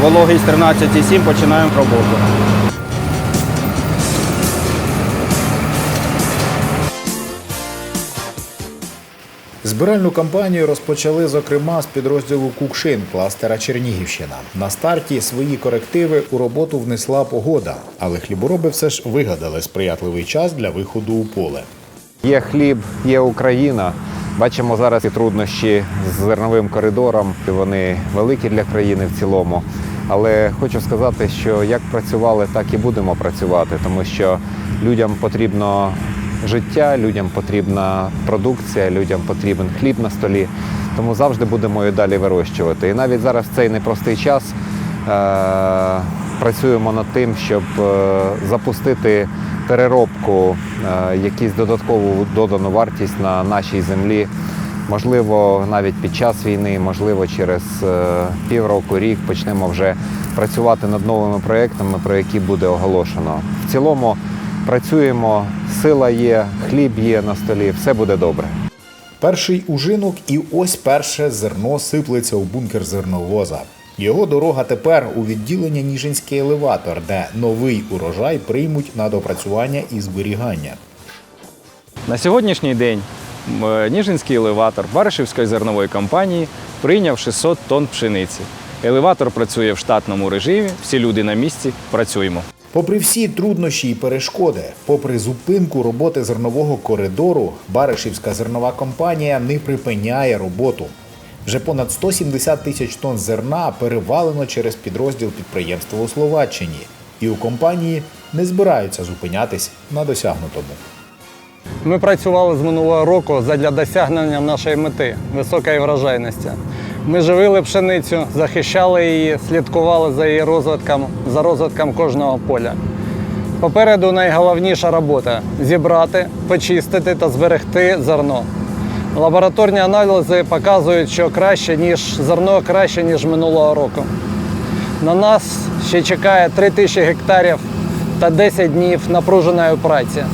Вологість 13,7, починаємо роботу. Збиральну кампанію розпочали, зокрема, з підрозділу Кукшин кластера Чернігівщина. На старті свої корективи у роботу внесла погода, але хлібороби все ж вигадали сприятливий час для виходу у поле. Є хліб, є Україна. Бачимо зараз і труднощі з зерновим коридором. Вони великі для країни в цілому. Але хочу сказати, що як працювали, так і будемо працювати, тому що людям потрібно життя, людям потрібна продукція, людям потрібен хліб на столі. Тому завжди будемо і далі вирощувати. І навіть зараз цей непростий час е- працюємо над тим, щоб е, запустити переробку, е, якусь додаткову додану вартість на нашій землі. Можливо, навіть під час війни, можливо, через е, півроку, рік почнемо вже працювати над новими проєктами, про які буде оголошено. В цілому працюємо, сила є, хліб є на столі, все буде добре. Перший ужинок, і ось перше зерно сиплеться у бункер зерновоза. Його дорога тепер у відділення Ніжинський елеватор, де новий урожай приймуть на допрацювання і зберігання. На сьогоднішній день Ніжинський елеватор Баришівської зернової компанії прийняв 600 тонн пшениці. Елеватор працює в штатному режимі, всі люди на місці, працюємо. Попри всі труднощі і перешкоди, попри зупинку роботи зернового коридору, Баришівська зернова компанія не припиняє роботу. Вже понад 170 тисяч тонн зерна перевалено через підрозділ підприємства у Словаччині, і у компанії не збираються зупинятись на досягнутому. Ми працювали з минулого року задля досягнення нашої мети високої врожайності. Ми живили пшеницю, захищали її, слідкували за її розвитком, за розвитком кожного поля. Попереду найголовніша робота зібрати, почистити та зберегти зерно. Лабораторні аналізи показують, що краще, ніж зерно краще, ніж минулого року. На нас ще чекає 3 тисячі гектарів та 10 днів напруженої праці.